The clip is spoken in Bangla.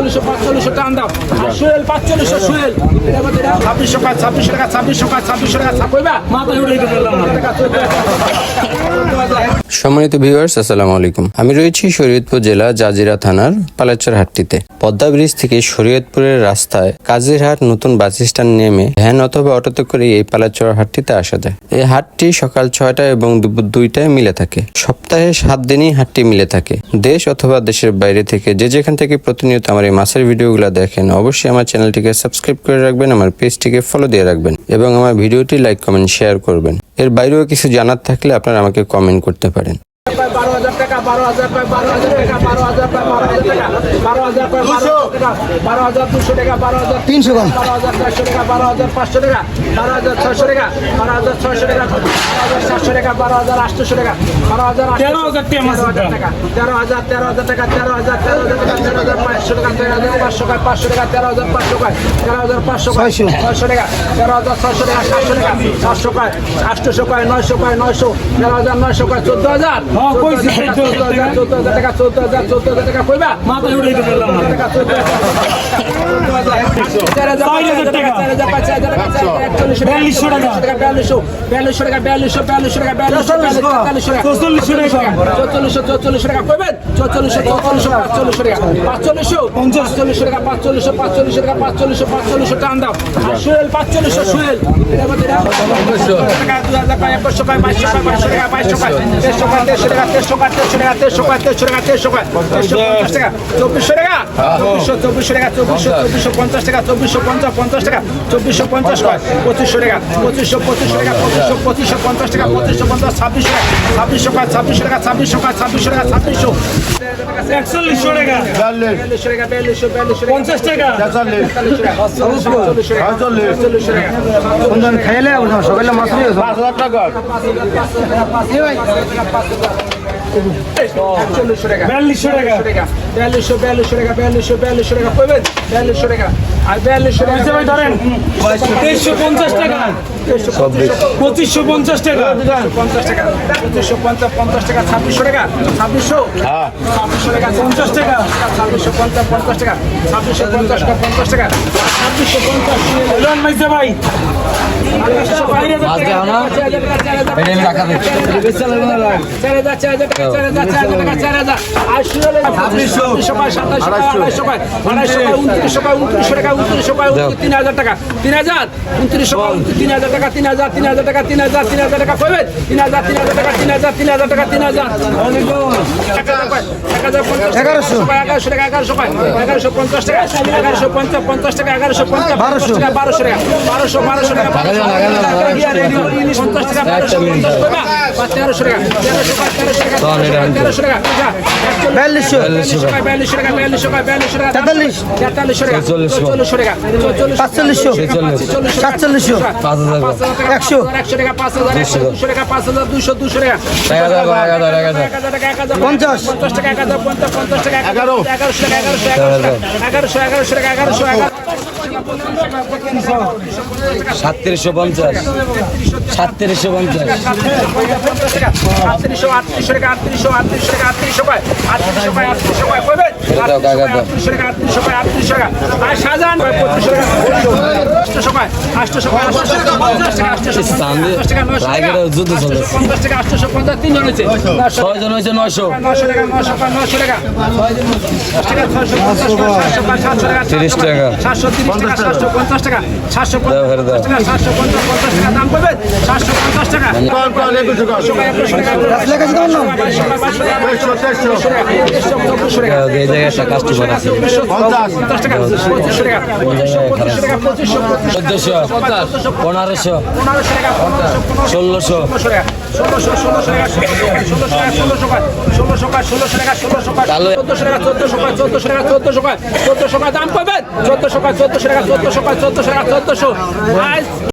পাঁচচল্লিশশো পাঁচচল্লিশশো টান দাও। আর সুয়েল পাঁচচল্লিশশো সুয়েল ছাব্বিশশো কাজ ছাব্বিশশো টাকা ছাব্বিশশো কাজ ছাব্বিশশো টাকা ছাপাইবা মাথায় উঠে সম্মানিত ভিউয়ার্স আসসালামু আলাইকুম। আমি রয়েছি শরীয়তপুর জেলা জাজিরা থানার পালাচর হাটটিতে। পদ্মা ব্রিজ থেকে শরীয়তপুরের রাস্তায় কাজিরহাট নতুন বাস স্ট্যান্ড নেমে ভ্যান অথবা অটোতে করে এই পালাচর হাটটিতে আসা যায়। এই হাটটি সকাল ছয়টা এবং দুপুর দুইটায় মিলে থাকে। সপ্তাহে সাত দিনই হাটটি মিলে থাকে। দেশ অথবা দেশের বাইরে থেকে যে যেখান থেকে প্রতিনিয়ত আমার এই মাছের ভিডিওগুলো দেখেন, অবশ্যই আমার চ্যানেলটিকে সাবস্ক্রাইব করে রাখবেন, আমার পেজটিকে ফলো দিয়ে রাখবেন এবং আমার ভিডিওটি লাইক কমেন্ট শেয়ার করবেন। এর বাইরেও কিছু জানার থাকলে আপনারা আমাকে কমেন্ট করতে পারেন। হাজার টাকা বারো হাজার টাকা বারো হাজার টাকা বারো হাজার টাকা বারো হাজার টাকা বারো হাজার দুশো টাকা বারো হাজার তিনশো বারো হাজার চারশো টাকা বারো হাজার পাঁচশো টাকা বারো হাজার ছয়শো টাকা বারো হাজার ছয়শো টাকা বারো হাজার সাতশো টাকা বারো হাজার আটশোশো টাকা বারো হাজার তেরো হাজার টাকা তেরো হাজার তেরো হাজার টাকা তেরো হাজার তেরো হাজার টাকা তেরো হাজার পাঁচশো টাকা তেরো হাজার পাঁচশো টাকা পাঁচশো টাকা তেরো হাজার পাঁচশো টাকা তেরো হাজার পাঁচশো ছয়শো। ছয়শো টাকা তেরো হাজার ছয়শো টাকা সাতশো টাকা সাতশো টাকা আটশোশো টাকা নয়শো টাকা নয়শো তেরো হাজার নয়শো টাকা চোদ্দ হাজার চোদ্দ হাজার চোদ্দ হাজার টাকা চোদ্দ হাজার চোদ্দ হাজার টাকা কইবা? মাথায় উঠে টাকা চোদ্দ বিয়াল্লিশশো টাকা। বিয়াল্লিশশো বিয়াল্লিশশো টাকা টাকা তেরোশো কয় তেরোশো টাকা তেরোশো তেরোশো পঞ্চাশ টাকা চব্বিশশো টাকা চব্বিশশো চব্বিশশো টাকা চব্বিশশো চব্বিশশো পঞ্চাশ টাকা চব্বিশশো পঞ্চাশ পঞ্চাশ টাকা চব্বিশশো পঞ্চাশ কয়? পঁচিশশো টাকা পঁচিশশো পঁচিশশো টাকা পঁচিশশো পঁচিশশো পঞ্চাশ টাকা পঁচিশশো পঞ্চাশ ছাব্বিশশো টাকা ছাব্বিশশো কয়? ছাব্বিশশো টাকা ছাব্বিশশো কয়? ছাব্বিশশো টাকা ছাব্বিশশো। খেলে সকালে মাছ পাঁচ হাজার টাকা। বিয়াল্লিশশো টাকা। বিয়াল্লিশশো বিয়াল্লিশশো টাকা বিয়াল্লিশশো বিয়াল্লিশশো টাকা কইবেন? বিয়াল্লিশশো টাকা। আর বিয়াল্লিশশো টাকা ভাই ধরেন। তেইশশো পঞ্চাশ টাকা। পঁচিশশো পঞ্চাশ টাকা। পঞ্চাশ টাকা। পঁচিশশো পঞ্চাশ পঞ্চাশ টাকা ছাব্বিশশো টাকা। ছাব্বিশশো? ছাব্বিশশো টাকা পঞ্চাশ টাকা। ছাব্বিশশো পঞ্চাশ পঞ্চাশ টাকা। ছাব্বিশশো পঞ্চাশ টাকা পঞ্চাশ টাকা। ছাব্বিশশো পঞ্চাশ। লোন মাইছে ভাই তিন হাজার টাকা তিন হাজার উনত্রিশশো তিন হাজার টাকা তিন হাজার তিন হাজার টাকা তিন হাজার তিন হাজার টাকা পাবেন তিন হাজার তিন হাজার টাকা তিন হাজার তিন হাজার টাকা তিন হাজার এগারোশো এগারোশো টাকা এগারোশো এগারোশো পঞ্চাশ টাকা এগারোশো পঞ্চাশ পঞ্চাশ টাকা এগারোশো পঞ্চাশ বারোশো টাকা বারোশো টাকা বারোশো বারোশো টাকা একশো একশো টাকা পাঁচ হাজার দুশো টাকা পাঁচ হাজার দুশো দুশো টাকা পঞ্চাশ পঞ্চাশ টাকা এক হাজার পঞ্চাশ পঞ্চাশ টাকা এগারো এগারোশো টাকা এগারোশো এগারোশো টাকা এগারোশো এগারোশো টাকা এগারোশো এগারো সাতত্রিশশো পঞ্চাশ। সাতত্রিশশো পঞ্চাশ। টাকা আটত্রিশশো আটত্রিশশো টাকা আটত্রিশশো আটত্রিশশো টাকা আটত্রিশশো পায় আটত্রিশশো পায় আটত্রিশশো পায় কইবেন আটত্রিশশো টাকা আটত্রিশশো টাকা আটত্রিশশো টাকা আর শাহজাহান পায় পঁচিশশো টাকা আটশো পায় আটশো পায় আটশো টাকা পঞ্চাশ টাকা আটশো পঞ্চাশ টাকা নশো টাকা পঞ্চাশ টাকা আটশো পঞ্চাশ তিনজন হয়েছে নশো ছয় হয়েছে নশো টাকা নশো টাকা নশো টাকা টাকা ছয়শো পঞ্চাশ সাতশো পাঁচ সাতশো টাকা। তিরিশ টাকা। সাতশো তিরিশ টাকা। ষোলোশো ষোলোশো ষোলোশো ষোলোশো ষোলোশো টাকা ষোলোশো টাকা টাকা চোদ্দশো টাকা চোদ্দশো টাকা চোদ্দশো টাকা চোদ্দশো টাকা দাম পাবেন চোদ্দশো টাকা চোদ্দশো টাকা চোদ্দশো টাকা চোদ্দশো টাকা চোদ্দশো।